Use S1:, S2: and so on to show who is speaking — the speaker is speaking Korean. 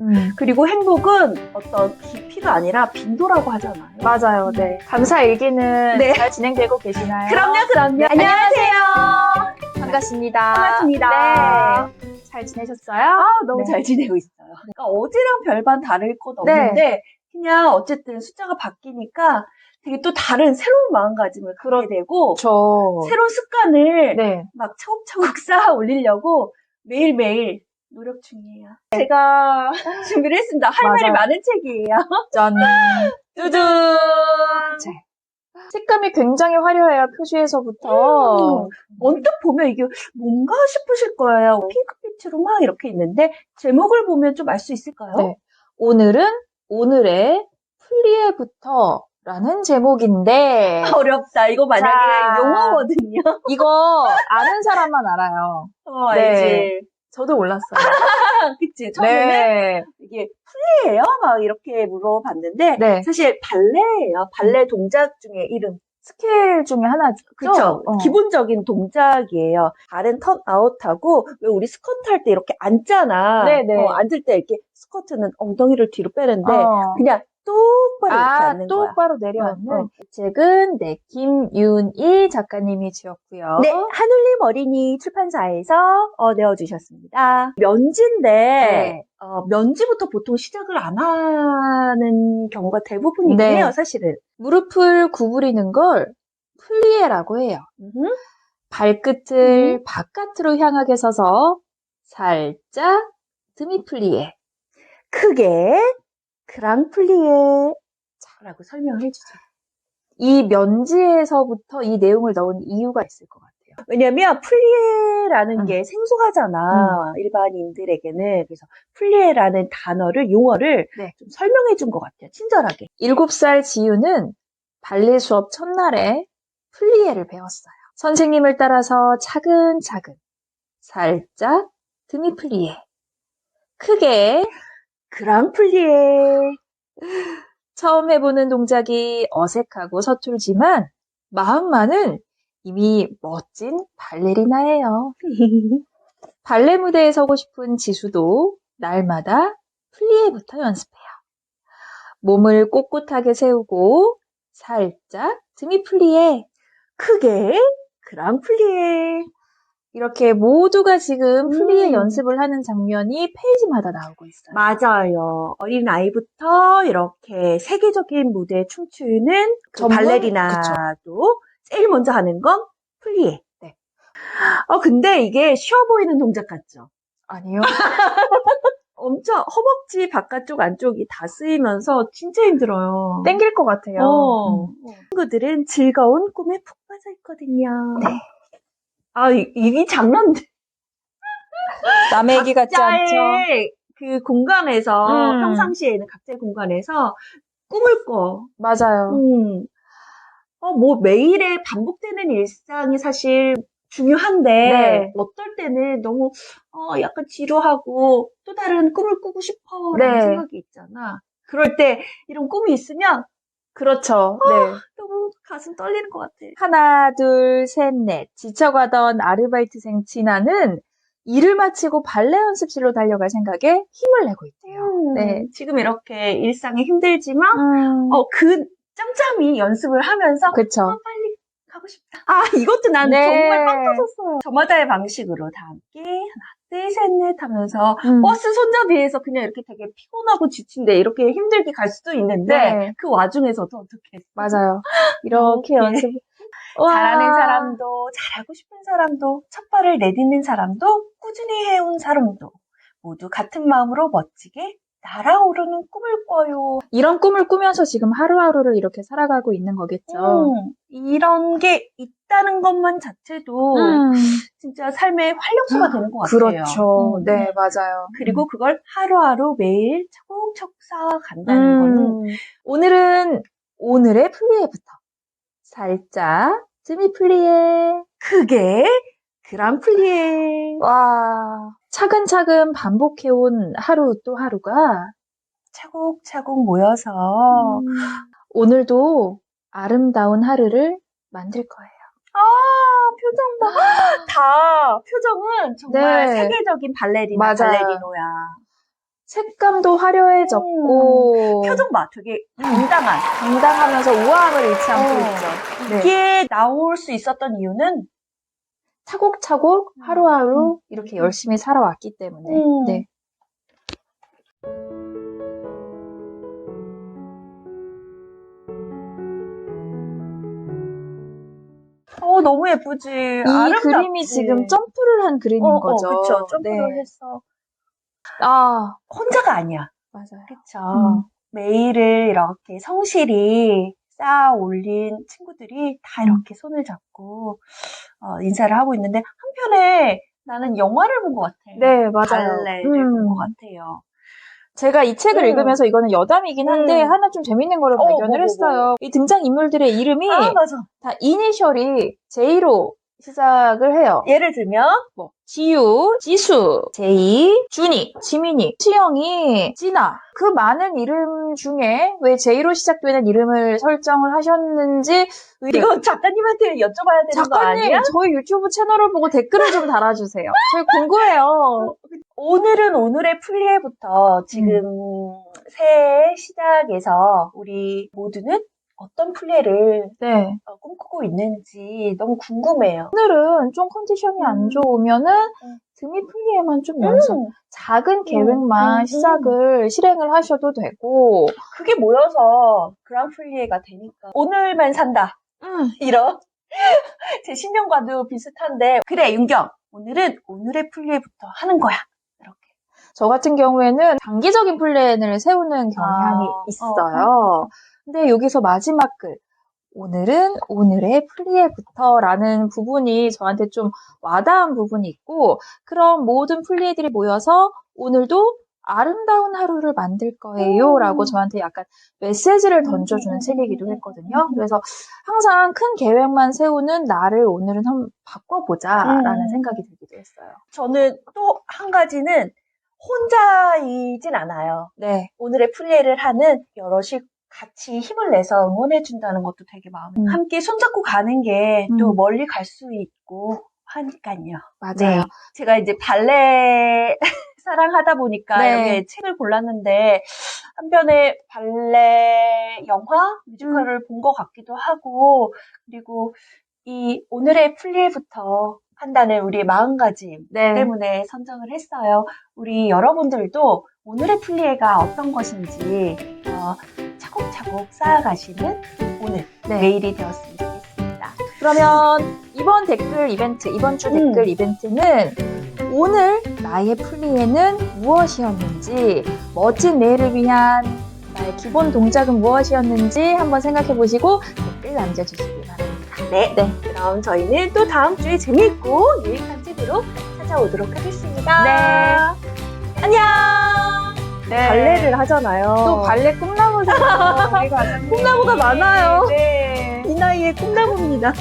S1: 음.
S2: 그리고 행복은 어떤 깊이가 아니라 빈도라고 하잖아요.
S1: 맞아요. 네. 감사 일기는
S2: 네.
S1: 잘 진행되고 계시나요?
S2: 그럼요, 그럼요.
S1: 네,
S2: 안녕하세요.
S1: 반갑습니다.
S2: 반갑습니다.
S1: 네. 잘 지내셨어요?
S2: 아, 너무
S1: 네.
S2: 잘 지내고 있어요. 그러니까 어제랑 별반 다를 것
S1: 네.
S2: 없는데 그냥 어쨌든 숫자가 바뀌니까 되게 또 다른 새로운 마음가짐을 갖게 되고
S1: 그렇죠.
S2: 새로운 습관을
S1: 네.
S2: 막 차곡차곡 쌓아 올리려고 매일매일 노력 중이에요. 제가 준비를 했습니다. 할 말이
S1: 맞아요.
S2: 많은 책이에요.
S1: 짠. 두둔. 자, 색감이 굉장히 화려해요. 표지에서부터.
S2: 음, 언뜻 보면 이게 뭔가 싶으실 거예요. 핑크빛으로 막 이렇게 있는데 제목을 보면 좀 알 수 있을까요?
S1: 네. 오늘은 오늘의 플리에부터 라는 제목인데
S2: 어렵다. 이거 만약에
S1: 자.
S2: 용어거든요.
S1: 이거 아는 사람만 알아요.
S2: 어,
S1: 네.
S2: 알지.
S1: 저도 몰랐어요.
S2: 그치. 처음에는
S1: 네.
S2: 이게 플리예요? 막 이렇게 물어봤는데
S1: 네.
S2: 사실 발레예요. 발레 동작 중에 이름.
S1: 스케일 중에 하나죠.
S2: 그쵸.
S1: 어.
S2: 기본적인 동작이에요. 발은 턴 아웃하고, 왜 우리 스쿼트 할 때 이렇게 앉잖아.
S1: 네네.
S2: 어, 앉을 때 이렇게 스쿼트는 엉덩이를 뒤로 빼는데,
S1: 어.
S2: 그냥 똑바로 이렇게
S1: 아,
S2: 앉는 거야.
S1: 똑바로 내려앉는
S2: 어, 어.
S1: 이 책은 네, 김윤희 작가님이 지었고요.
S2: 네, 하늘림 어린이 출판사에서 어, 내어주셨습니다. 면지인데,
S1: 네.
S2: 어, 면지부터 보통 시작을 안 하는 경우가 대부분이긴
S1: 네.
S2: 해요, 사실은.
S1: 무릎을 구부리는 걸 플리에라고 해요.
S2: 음흠.
S1: 발끝을 바깥으로 향하게 서서 살짝 드미 플리에.
S2: 크게, 그랑플리에, 라고 설명을 해주죠.
S1: 이 면지에서부터 이 내용을 넣은 이유가 있을 것 같아요.
S2: 왜냐면 플리에라는
S1: 음.
S2: 게 생소하잖아 일반인들에게는 그래서 플리에라는 단어를 용어를
S1: 네.
S2: 좀 설명해 준 것 같아요 친절하게
S1: 7살 지유는 발레 수업 첫날에 플리에를 배웠어요. 선생님을 따라서 차근차근, 살짝 드미 플리에, 크게
S2: 그랑플리에
S1: 처음 해보는 동작이 어색하고 서툴지만 마음만은 이미 멋진 발레리나예요. 발레 무대에 서고 싶은 지수도 날마다 플리에부터 연습해요. 몸을 꼿꼿하게 세우고 살짝 드미 플리에
S2: 크게 그랑플리에
S1: 이렇게 모두가 지금 플리에
S2: 음.
S1: 연습을 하는 장면이 페이지마다 나오고 있어요.
S2: 맞아요 어린 아이부터 이렇게 세계적인 무대에 춤추는 그? 발레리나도 제일 먼저 하는 건 플리에
S1: 네.
S2: 어 근데 이게 쉬워 보이는 동작 같죠
S1: 아니요.
S2: 엄청 허벅지 바깥쪽 안쪽이 다 쓰이면서 진짜 힘들어요.
S1: 땡길 것 같아요.
S2: 어.
S1: 음.
S2: 친구들은 즐거운 꿈에 푹 빠져 있거든요.
S1: 네.
S2: 아, 이, 이 장난
S1: 남의 얘기 같지 않죠?
S2: 그 공간에서
S1: 음.
S2: 평상시에는 각자의 공간에서 꿈을 꿔.
S1: 맞아요.
S2: 음. 어, 뭐 매일의 반복되는 일상이 사실 중요한데
S1: 네.
S2: 어떨 때는 너무 어, 약간 지루하고 또 다른 꿈을 꾸고 싶어라는
S1: 네.
S2: 생각이 있잖아. 그럴 때 이런 꿈이 있으면
S1: 그렇죠. 네.
S2: 너무 가슴 떨리는 것 같아.
S1: 하나, 둘, 셋, 넷. 지쳐가던 아르바이트생 진아는 일을 마치고 발레 연습실로 달려갈 생각에 힘을 내고 있대요. 네.
S2: 지금 이렇게 일상이 힘들지만
S1: 음,
S2: 어, 그 짬짬이 연습을 하면서
S1: 그쵸.
S2: 어, 빨리 가고 싶다. 아, 이것도 난
S1: 네.
S2: 정말 빵 터졌어요. 저마다의 방식으로 다 함께 하나, 둘, 셋, 넷 하면서
S1: 음.
S2: 버스 손잡이에서 그냥 이렇게 되게 피곤하고 지친데 이렇게 힘들게 갈 수도 있는데
S1: 네.
S2: 그 와중에서도 어떻게
S1: 맞아요. 이렇게. 연습. 와.
S2: 잘하는 사람도 잘하고 싶은 사람도 첫 발을 내딛는 사람도 꾸준히 해온 사람도 모두 같은 마음으로 멋지게 날아오르는 꿈을 꿔요.
S1: 이런 꿈을 꾸면서 지금 하루하루를 이렇게 살아가고 있는 거겠죠.
S2: 음, 이런 게 있다는 것만 자체도
S1: 음,
S2: 진짜 삶의 활력소가 되는 것 같아요.
S1: 그렇죠.
S2: 음.
S1: 네, 맞아요.
S2: 그리고 그걸 하루하루 매일 차곡차곡 쌓아간다는 거는
S1: 음, 오늘은 오늘의 플리에부터 살짝 즈미 플리에
S2: 크게 그랑플리에
S1: 와 차근차근 반복해온 하루 또 하루가
S2: 차곡차곡 모여서
S1: 음, 오늘도 아름다운 하루를 만들 거예요.
S2: 아 표정 봐. 다 표정은 정말
S1: 네.
S2: 세계적인 발레리나
S1: 맞아요.
S2: 발레리노야.
S1: 색감도 화려해졌고
S2: 표정 봐, 되게
S1: 음.
S2: 당당한.
S1: 당당하면서 우아함을 잃지 않고
S2: 어.
S1: 있죠. 네.
S2: 이게 나올 수 있었던 이유는
S1: 차곡차곡
S2: 음.
S1: 하루하루 이렇게 열심히 살아왔기 때문에.
S2: 음.
S1: 네.
S2: 어 너무 예쁘지.
S1: 이
S2: 아름답지.
S1: 그림이 지금 점프를 한 그림인
S2: 어,
S1: 거죠.
S2: 어, 그쵸. 점프를
S1: 네.
S2: 했어.
S1: 아,
S2: 혼자가 아니야.
S1: 맞아요.
S2: 그쵸.
S1: 음.
S2: 메일을 이렇게 성실히 쌓아 올린 친구들이 다
S1: 음.
S2: 이렇게 손을 잡고 어, 인사를 하고 있는데 한편에 나는 영화를 본 것 같아.
S1: 네, 맞아요.
S2: 발레를
S1: 음.
S2: 본것 같아요.
S1: 제가 이 책을
S2: 음.
S1: 읽으면서 이거는 여담이긴 한데
S2: 음.
S1: 하나 좀 재밌는 거를
S2: 어,
S1: 발견을
S2: 뭐, 뭐,
S1: 했어요. 이 등장 인물들의 이름이
S2: 아.
S1: 다 이니셜이 J로 시작을 해요.
S2: 예를 들면
S1: 뭐 지유, 지수, 제이, 준이, 지민이, 수영이, 진아 그 많은 이름 중에 왜 J로 시작되는 이름을 설정을 하셨는지
S2: 이거 작가님한테 여쭤봐야 되는 거
S1: 작가님
S2: 아니야?
S1: 저희 유튜브 채널을 보고 댓글을 좀 달아주세요. 저희 궁금해요.
S2: 오늘은 오늘의 플리에부터 지금
S1: 음.
S2: 새해 시작에서 우리 모두는 어떤 플리에를
S1: 네.
S2: 어, 꿈꾸고 있는지 너무 궁금해요.
S1: 오늘은 좀 컨디션이 안
S2: 음.
S1: 좋으면은
S2: 음.
S1: 드미 플리에만 좀 연습.
S2: 음,
S1: 작은 계획만
S2: 음, 음.
S1: 시작을 실행을 하셔도 되고.
S2: 그게 모여서 그랑 플리에가 되니까 오늘만 산다
S1: 음.
S2: 이런 제 신념과도 비슷한데 그래 윤경 오늘은 오늘의 플리에부터 하는 거야
S1: 저 같은 경우에는 단기적인 플랜을 세우는 경향이
S2: 아,
S1: 있어요. 근데 여기서 마지막 글. 오늘은 오늘의 플리에부터라는 부분이 저한테 좀 와닿은 부분이 있고, 그런 모든 플리에들이 모여서 오늘도 아름다운 하루를 만들 거예요.
S2: 음.
S1: 라고 저한테 약간 메시지를 던져주는
S2: 음.
S1: 책이기도 했거든요. 그래서 항상 큰 계획만 세우는 나를 오늘은 한번 바꿔보자. 라는
S2: 음.
S1: 생각이 들기도 했어요.
S2: 저는 또 한 가지는 혼자이진 않아요.
S1: 네.
S2: 오늘의 플레이를 하는 여럿이 같이 힘을 내서 응원해준다는 것도 되게 마음에
S1: 음.
S2: 함께 손잡고 가는 게또
S1: 음.
S2: 멀리 갈 수 있고 하니까요.
S1: 맞아요.
S2: 네. 제가 이제 발레 사랑하다 보니까
S1: 네.
S2: 이렇게 책을 골랐는데 한편에 발레 영화 뮤지컬을 본것 같기도 하고 그리고 이 오늘의 플리에부터 판단을 우리의 마음가짐
S1: 네.
S2: 때문에 선정을 했어요. 우리 여러분들도 오늘의 플리에가 어떤 것인지 어, 차곡차곡 쌓아가시는 오늘
S1: 네.
S2: 내일이 되었으면 좋겠습니다.
S1: 그러면 이번 댓글 이벤트, 이번 주
S2: 음.
S1: 댓글 이벤트는 오늘 나의 플리에는 무엇이었는지, 멋진 내일을 위한 나의 기본 동작은 무엇이었는지 한번 생각해 보시고 댓글 바랍니다.
S2: 네,
S1: 네.
S2: 그럼 저희는 또 다음 주에 재미있고 유익한 책으로 찾아오도록 하겠습니다.
S1: 네.
S2: 안녕.
S1: 네.
S2: 발레를 하잖아요.
S1: 또 발레. 우리가
S2: 꿈나무가 많아요.
S1: 네.
S2: 이 나이에 꿈나무입니다.